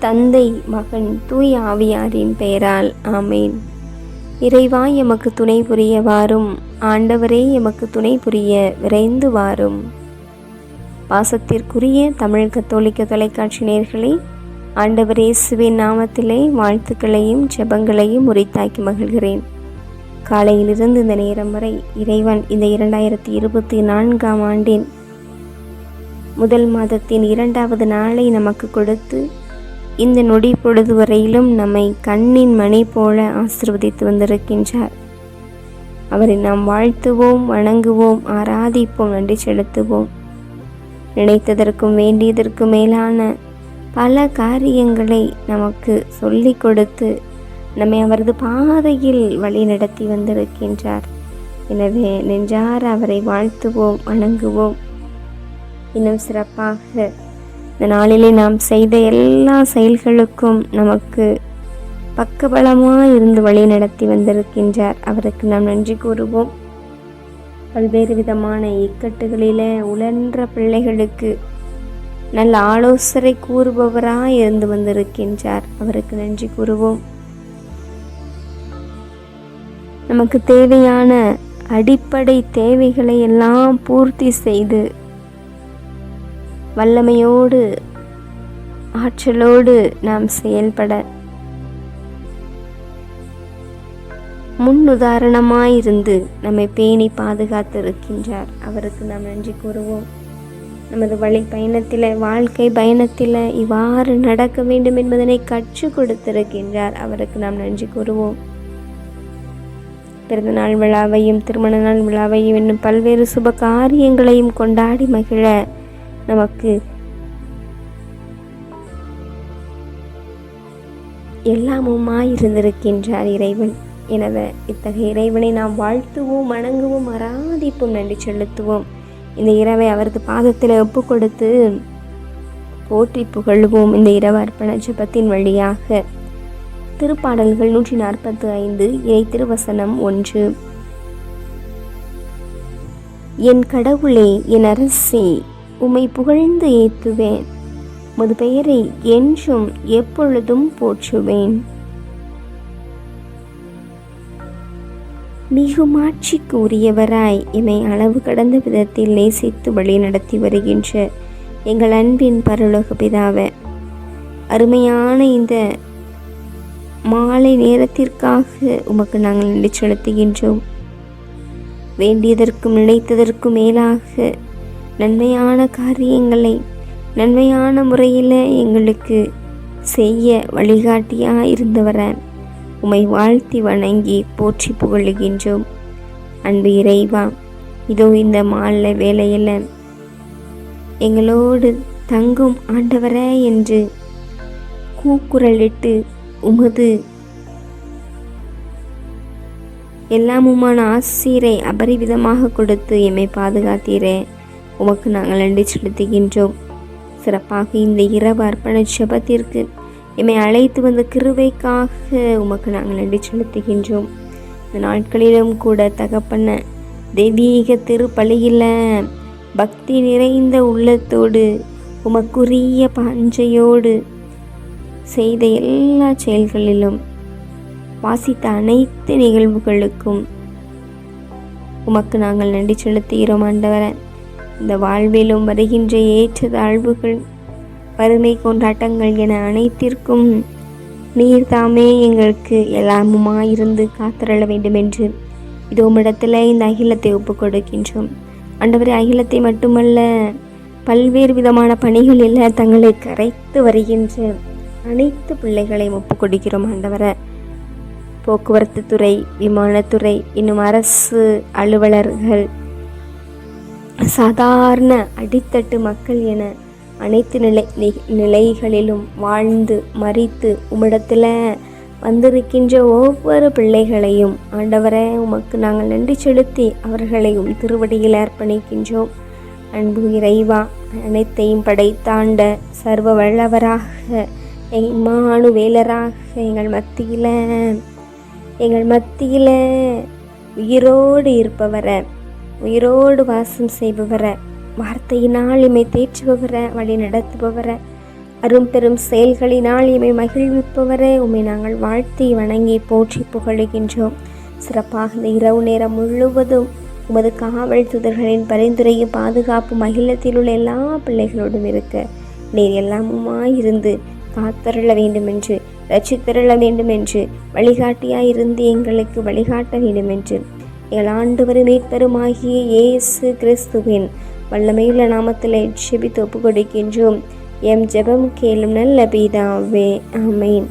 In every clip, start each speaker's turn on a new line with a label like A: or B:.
A: தந்தை மகன் தூய் ஆவியாரின் பெயரால் ஆமேன். இறைவா எமக்கு துணை புரிய வாரும் ஆண்டவரே எமக்கு துணை புரிய விரைந்து வாரும் பாசத்திற்குரிய தமிழ் கத்தோலிக்க தொலைக்காட்சி நேர்களே ஆண்டவர் இயேசுவின் நாமத்திலே வாழ்த்துக்களையும் ஜெபங்களையும் உரித்தாக்கி மகிழ்கிறேன். காலையிலிருந்து இந்த நேரம் வரை இறைவன் இந்த இரண்டாயிரத்தி இருபத்தி நான்காம் ஆண்டின் முதல் மாதத்தின் இரண்டாவது நாளை நமக்கு கொடுத்து இந்த நொடி பொழுது வரையிலும் நம்மை கண்ணின் மணி போல ஆசிர்வதித்து வந்திருக்கின்றார். அவரை நாம் வாழ்த்துவோம் வணங்குவோம் ஆராதிப்போம் நன்றி செலுத்துவோம். நினைத்ததற்கும் வேண்டியதற்கும் மேலான பல காரியங்களை நமக்கு சொல்லிக் கொடுத்து நம்மை அவரது பாதையில் வழி நடத்தி வந்திருக்கின்றார். எனவே நெஞ்சார அவரை வாழ்த்துவோம் வணங்குவோம். இன்னும் சிறப்பாக இந்த நாளிலே நாம் செய்த எல்லா செயல்களுக்கும் நமக்கு பக்கபலமாக இருந்து வழி நடத்தி வந்திருக்கின்றார். அவருக்கு நாம் நன்றி கூறுவோம். பல்வேறு விதமான இக்கட்டுகளில உழன்ற பிள்ளைகளுக்கு நல்ல ஆலோசனை கூறுபவராக இருந்து வந்திருக்கின்றார். அவருக்கு நன்றி கூறுவோம். நமக்கு தேவையான அடிப்படை தேவைகளை எல்லாம் பூர்த்தி செய்து வல்லமையோடு ஆற்றலோடு நாம் செயல்பட முன்னுதாரணமாயிருந்து நம்மை பேணி பாதுகாத்திருக்கின்றார். அவருக்கு நாம் நன்றி கூறுவோம். நமது வழி பயணத்தில் வாழ்க்கை பயணத்தில் இவ்வாறு நடக்க வேண்டும் என்பதனை கற்றுக் கொடுத்திருக்கின்றார். அவருக்கு நாம் நன்றி கூறுவோம். பிறந்தநாள் விழாவையும் திருமண நாள் விழாவையும் இன்னும் பல்வேறு சுப காரியங்களையும் கொண்டாடி மகிழ நமக்கு எல்லாமுமாய் இருந்திருக்கின்றார் இறைவன். எனவே இத்தகைய இறைவனை நாம் வாழ்த்துவோம் வணங்குவோம் ஆராதிப்போம் நன்றி செலுத்துவோம். இந்த இரவை அவரது பாதத்தில் ஒப்பு கொடுத்து போற்றி புகழ்வோம் இந்த இரவு அர்ப்பண ஜபத்தின் வழியாக. திருப்பாடல்கள் நூற்றி நாற்பத்து ஐந்து இறை திருவசனம் ஒன்று. என் கடவுளே என் அரசே உம்மை புகழ்ந்து ஏத்துவேன். உமது பெயரை என்றும் எப்பொழுதும் போற்றுவேன். மிகுமாட்சிக்கு உரியவராய் என்னை அளவு கடந்த விதத்தில் நேசித்து வழி நடத்தி வருகின்ற எங்கள் அன்பின் பரலோக பிதாவை அருமையான இந்த மாலை நேரத்திற்காக உமக்கு நாங்கள் நன்றி செலுத்துகின்றோம். வேண்டியதற்கும் நினைத்ததற்கும் மேலாக நன்மையான காரியங்களை நன்மையான முறையில் எங்களுக்கு செய்ய வழிகாட்டியாக இருந்தவரை உமை வாழ்த்தி வணங்கி போற்றி புகழுகின்றோம். அன்பு இறைவா இதோ இந்த மாலை வேலையில் எங்களோடு தங்கும் ஆண்டவரே என்று கூக்குரலிட்டு உமது எல்லாமுமான ஆசிரை அபரிவிதமாக கொடுத்து எம்மை பாதுகாத்தீரே. உமக்கு நாங்கள் நன்றி செலுத்துகின்றோம். சிறப்பாக இந்த இரவு அர்ப்பண ஜபத்திற்கு எம்மை அழைத்து வந்த கிருவைக்காக உமக்கு நாங்கள் நன்றி செலுத்துகின்றோம். இந்த நாட்களிலும் கூட தகப்பன தெய்வீக திருப்பலியில் பக்தி நிறைந்த உள்ளத்தோடு உமக்குரிய பாஞ்சையோடு செய்த எல்லா செயல்களிலும் வாசித்த அனைத்து நிகழ்வுகளுக்கும் உமக்கு நாங்கள் நன்றி செலுத்துகிறோம் ஆண்டவரை. இந்த வாழ்விலும் வருகின்ற ஏற்ற தாழ்வுகள் வறுமை கொண்டாட்டங்கள் என அனைத்திற்கும் நீர் தாமே எங்களுக்கு எல்லாமுமாயிருந்து காத்திரள வேண்டும் என்று இதோ இடத்துல இந்த அகிலத்தை ஒப்புக் கொடுக்கின்றோம் ஆண்டவரே அகிலத்தை மட்டுமல்ல பல்வேறு விதமான பணிகளில் தங்களை கரைத்து வருகின்ற அனைத்து பிள்ளைகளையும் ஒப்புக் கொடுக்கிறோம் ஆண்டவரை. போக்குவரத்து துறை விமானத்துறை இன்னும் அரசு அலுவலர்கள் சாதாரண அடித்தட்டு மக்கள் என அனைத்து நிலை நிலைகளிலும் வாழ்ந்து மறித்து உம்மிடத்தில் வந்திருக்கின்ற ஒவ்வொரு பிள்ளைகளையும் ஆண்டவரே உமக்கு நாங்கள் நன்றி செலுத்தி அவர்களையும் திருவடியில் அர்ப்பணிக்கின்றோம். அன்பு இறைவா அனைத்தையும் படைத்தாண்ட சர்வ வல்லவராக எம்மானு வேலராக எங்கள் மத்தியில் எங்கள் மத்தியில் உயிரோடு இருப்பவரை. உயிரோடு வாசம் செய்பவரை வார்த்தையினால் இமை தேற்றுபவரை வழி நடத்துபவரை அரும்பெரும் செயல்களினால் இமை மகிழ்விப்பவரே உம்மை நாங்கள் வாழ்த்தி வணங்கி போற்றி புகழுகின்றோம். சிறப்பாக இந்த இரவு நேரம் முழுவதும் உமது காவல் துதர்களின் பரிந்துரையும் பாதுகாப்பு மகிழத்தில் உள்ள எல்லா பிள்ளைகளோடும் இருக்க நீர் எல்லாமுமாயிருந்து காத்தருள வேண்டுமென்று ரட்சித்தருள வேண்டுமென்று வழிகாட்டியாயிருந்து எங்களுக்கு வழிகாட்ட வேண்டுமென்று எங்கள் மீட்பருமாகிய இயேசு கிறிஸ்துவின் வல்லமையுள்ள நாமத்தில் ஜெபி ஒப்பு கொடுக்கின்றோம் எம் ஜெபம் கேளும் நல்ல பீதாவே ஆமென்.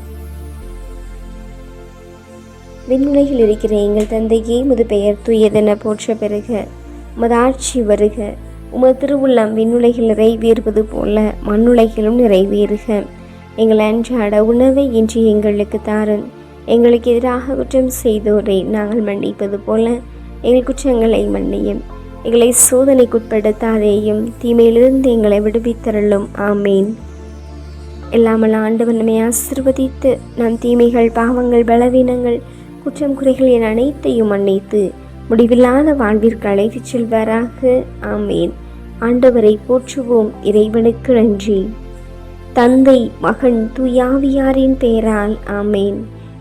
A: விண்ணுலகில் இருக்கிற எங்கள் தந்தையே முது பெயர் தூயதென போற்ற பெறுக. உமது ஆட்சி வருக. உமது திருவுள்ளம் விண்ணுலகில் நிறைவேறுவது போல மண்ணுலகிலும் நிறைவேறுக. எங்கள் அன்றாட உணவை இன்று எங்களுக்கு தாரும் எங்களுக்கு எதிராக குற்றம் செய்தோரை நாங்கள் மன்னிப்பது போல எங்கள் குற்றங்களை மன்னியும். எங்களை சோதனைக்குட்படுத்தாதேயும் தீமையிலிருந்து எங்களை விடுவித்தருளும். ஆமேன். எல்லாமல் ஆண்டவர் நம்மை ஆசிர்வதித்து நம் தீமைகள் பாவங்கள் பலவீனங்கள் குற்றம் குறைகள் என அனைத்தையும் மன்னித்து முடிவில்லாத வாழ்விற்கு அழைத்துச் செல்வாராக. ஆமேன். ஆண்டவரை போற்றுவோம். இறைவனுக்கு நன்றி. தந்தை மகன் தூயாவியாரின் பெயரால். ஆமேன்.